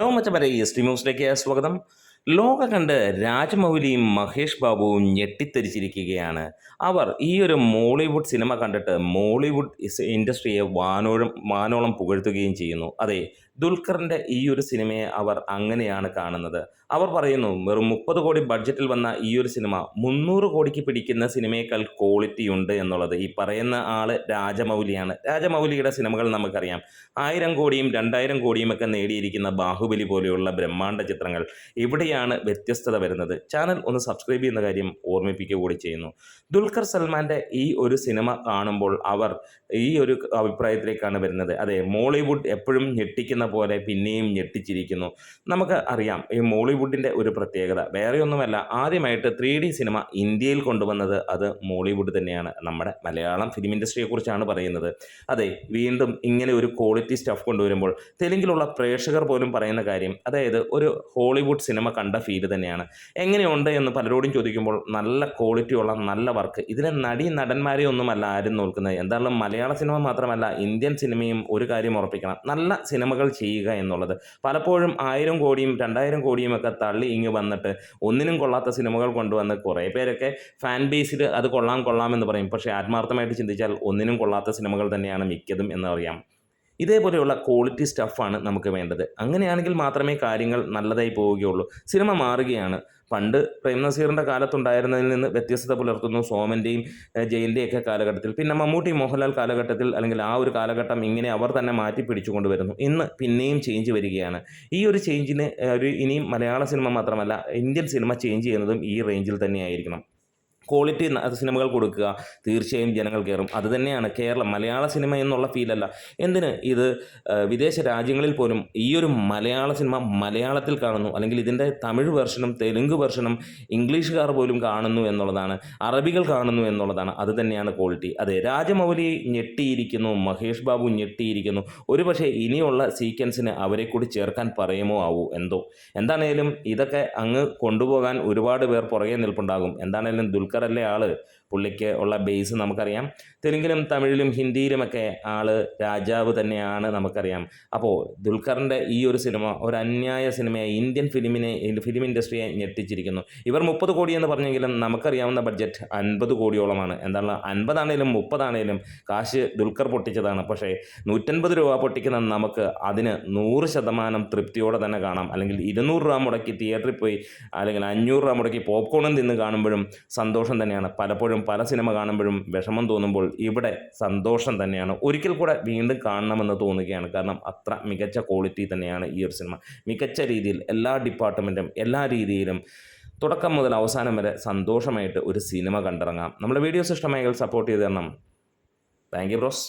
Hello മച്ചവരെ S T ന്യൂസിലേക്ക് സ്വാഗതം. ലോക കണ്ട് രാജമൗലിയും മഹേഷ് ബാബുവും ഞെട്ടിത്തെരിച്ചിരിക്കുകയാണ്. അവർ ഈ ഒരു മോളിവുഡ് സിനിമ കണ്ടിട്ട് മോളിവുഡ് ഇൻഡസ്ട്രിയെ വാനോളം വാനോളം പുകഴ്ത്തുകയും ചെയ്യുന്നു. അതെ ദുൽഖറിന്റെ ഈ ഒരു സിനിമയെ അവർ അങ്ങനെയാണ് കാണുന്നത്. അവർ പറയുന്നു വെറും മുപ്പത് കോടി ബഡ്ജറ്റിൽ വന്ന ഈ ഒരു സിനിമ മുന്നൂറ് കോടിക്ക് പിടിക്കുന്ന സിനിമയേക്കാൾ ക്വാളിറ്റി ഉണ്ട് എന്നുള്ളത് ഈ പറയുന്ന ആൾ രാജമൗലിയാണ്. രാജമൗലിയുടെ സിനിമകൾ നമുക്കറിയാം. ആയിരം കോടിയും രണ്ടായിരം കോടിയും ഒക്കെ നേടിയിരിക്കുന്ന ബാഹുബലി പോലെയുള്ള ബ്രഹ്മാണ്ഡ ചിത്രങ്ങൾ. ഇവിടെയാണ് വ്യത്യസ്തത വരുന്നത്. ചാനൽ ഒന്ന് സബ്സ്ക്രൈബ് ചെയ്യുന്ന കാര്യം ഓർമ്മിപ്പിക്കുക കൂടി ചെയ്യുന്നു. ദുൽഖർ സൽമാന്റെ ഈ ഒരു സിനിമ കാണുമ്പോൾ അവർ ഈ ഒരു അഭിപ്രായത്തിലേക്കാണ് വരുന്നത്. അതെ മോളിവുഡ് എപ്പോഴും ഞെട്ടിക്കുന്ന പോലെ പിന്നെയും ഞെട്ടിച്ചിരിക്കുന്നു. നമുക്ക് അറിയാം ഈ മോളിവുഡിന്റെ ഒരു പ്രത്യേകത. വേറെയൊന്നുമല്ല ആദ്യമായിട്ട് ത്രീ ഡി സിനിമ ഇന്ത്യയിൽ കൊണ്ടുവന്നത് അത് മോളിവുഡ് തന്നെയാണ്. നമ്മുടെ മലയാളം ഫിലിം ഇൻഡസ്ട്രിയെക്കുറിച്ചാണ് പറയുന്നത്. അതെ വീണ്ടും ഇങ്ങനെ ഒരു ക്വാളിറ്റി സ്റ്റഫ് കൊണ്ടുവരുമ്പോൾ തെലുങ്കിലുള്ള പ്രേക്ഷകർ പോലും പറയുന്ന കാര്യം അതായത് ഒരു ഹോളിവുഡ് സിനിമ കണ്ട ഫീൽ തന്നെയാണ്. എങ്ങനെയുണ്ട് എന്ന് പലരോടും ചോദിക്കുമ്പോൾ നല്ല ക്വാളിറ്റിയുള്ള നല്ല വർക്ക് ഇതിലെ നടി നടന്മാരെ ഒന്നുമല്ല ആരും നോക്കുന്നത്. എന്തായാലും മലയാള സിനിമ മാത്രമല്ല ഇന്ത്യൻ സിനിമയും ഒരു കാര്യം ഉറപ്പിക്കണം. നല്ല സിനിമകൾ ചെയ്യുക എന്നുള്ളത്. പലപ്പോഴും ആയിരം കോടിയും രണ്ടായിരം കോടിയും ഒക്കെ തള്ളി ഇങ്ങ് വന്നിട്ട് ഒന്നിനും കൊള്ളാത്ത സിനിമകൾ കൊണ്ടുവന്ന് കുറേ പേരൊക്കെ ഫാൻ ബേസിൽ അത് കൊള്ളാം കൊള്ളാം എന്ന് പറയും. പക്ഷേ ആത്മാർത്ഥമായിട്ട് ചിന്തിച്ചാൽ ഒന്നിനും കൊള്ളാത്ത സിനിമകൾ തന്നെയാണ് മിക്കതും എന്നറിയാം ഇതേപോലെയുള്ള ക്വാളിറ്റി സ്റ്റഫാണ് നമുക്ക് വേണ്ടത്. അങ്ങനെയാണെങ്കിൽ മാത്രമേ കാര്യങ്ങൾ നല്ലതായി പോവുകയുള്ളൂ. സിനിമ മാറുകയാണ്. പണ്ട് പ്രേംനസീറിന്റെ കാലത്തുണ്ടായിരുന്നതിൽ നിന്ന് വ്യത്യസ്തത പുലർത്തുന്നു സോമന്റെയും ജയിലിന്റെയും ഒക്കെ കാലഘട്ടത്തിൽ. പിന്നെ മമ്മൂട്ടി മോഹൻലാൽ കാലഘട്ടത്തിൽ അല്ലെങ്കിൽ ആ ഒരു കാലഘട്ടം ഇങ്ങനെ അവർ തന്നെ മാറ്റി പിടിച്ചു കൊണ്ടുവരുന്നു. ഇന്ന് പിന്നെയും ചേഞ്ച് വരികയാണ്. ഈ ഒരു ചേഞ്ചിന് ഒരു ഇനിയും മലയാള സിനിമ മാത്രമല്ല ഇന്ത്യൻ സിനിമ ചേഞ്ച് ചെയ്യുന്നതും ഈ റേഞ്ചിൽ തന്നെയായിരിക്കണം ക്വാളിറ്റി സിനിമകൾ കൊടുക്കുക. തീർച്ചയായും ജനങ്ങൾ കയറും. അത് തന്നെയാണ് കേരളം. മലയാള സിനിമ എന്നുള്ള ഫീലല്ല എന്തിന്? ഇത് വിദേശ രാജ്യങ്ങളിൽ പോലും ഈ ഒരു മലയാള സിനിമ മലയാളത്തിൽ കാണുന്നു. അല്ലെങ്കിൽ ഇതിന്റെ തമിഴ് വെർഷനും തെലുങ്ക് വെർഷനും ഇംഗ്ലീഷുകാർ പോലും കാണുന്നു എന്നുള്ളതാണ്. അറബികൾ കാണുന്നു എന്നുള്ളതാണ്. അത് തന്നെയാണ് ക്വാളിറ്റി അതെ രാജമൗലി ഞെട്ടിയിരിക്കുന്നു. മഹേഷ് ബാബു ഞെട്ടിയിരിക്കുന്നു. ഒരു പക്ഷേ ഇനിയുള്ള സീക്വൻസിന് അവരെ കൂടി ചേർക്കാൻ പറയുമോ ആവൂ? എന്തോ. എന്താണേലും ഇതൊക്കെ അങ്ങ് കൊണ്ടുപോകാൻ ഒരുപാട് പേർ പുറകെ നിൽപ്പുണ്ടാകും. എന്താണേലും ദുൽഖർ ദുൽഖറല്ലേ ആൾ? പുള്ളിക്ക് ഉള്ള ബേസ് നമുക്കറിയാം. തെലുങ്കിലും തമിഴിലും ഹിന്ദിയിലുമൊക്കെ ആൾ രാജാവ് തന്നെയാണ് നമുക്കറിയാം. അപ്പോൾ ദുൽഖറിന്റെ ഈ ഒരു സിനിമ ഒരു അന്യായ സിനിമയെ ഇന്ത്യൻ ഫിലിമിനെ ഫിലിം ഇൻഡസ്ട്രിയെ ഞെട്ടിച്ചിരിക്കുന്നു. ഇവർ മുപ്പത് കോടി എന്ന് പറഞ്ഞെങ്കിലും നമുക്കറിയാവുന്ന ബഡ്ജറ്റ് അൻപത് കോടിയോളമാണ്. എന്താണ്? അൻപതാണേലും മുപ്പതാണേലും കാശ് ദുൽഖർ പൊട്ടിച്ചതാണ്. പക്ഷേ നൂറ്റൻപത് രൂപ പൊട്ടിക്കുന്ന നമുക്ക് അതിന് നൂറ് ശതമാനം തൃപ്തിയോടെ തന്നെ കാണാം. അല്ലെങ്കിൽ ഇരുന്നൂറ് രൂപ മുടക്കി തിയേറ്ററിൽ പോയി അല്ലെങ്കിൽ അഞ്ഞൂറ് രൂപ മുടക്കി പോപ്കോണും തിന്ന് കാണുമ്പോഴും സന്തോഷം തന്നെയാണ്. പലപ്പോഴും പല സിനിമ കാണുമ്പോഴും വിഷമം തോന്നുമ്പോൾ ഇവിടെ സന്തോഷം തന്നെയാണ്. ഒരിക്കൽ കൂടെ വീണ്ടും കാണണമെന്ന് തോന്നുകയാണ്. കാരണം അത്ര മികച്ച ക്വാളിറ്റി തന്നെയാണ് ഈ ഒരു സിനിമ. മികച്ച രീതിയിൽ എല്ലാ ഡിപ്പാർട്ട്മെന്റും എല്ലാ രീതിയിലും തുടക്കം മുതൽ അവസാനം വരെ സന്തോഷമായിട്ട് ഒരു സിനിമ കണ്ടിറങ്ങാം. നമ്മുടെ വീഡിയോസ് ഇഷ്ടമായെങ്കിൽ സപ്പോർട്ട് ചെയ്ത് തരണം. Thank you bros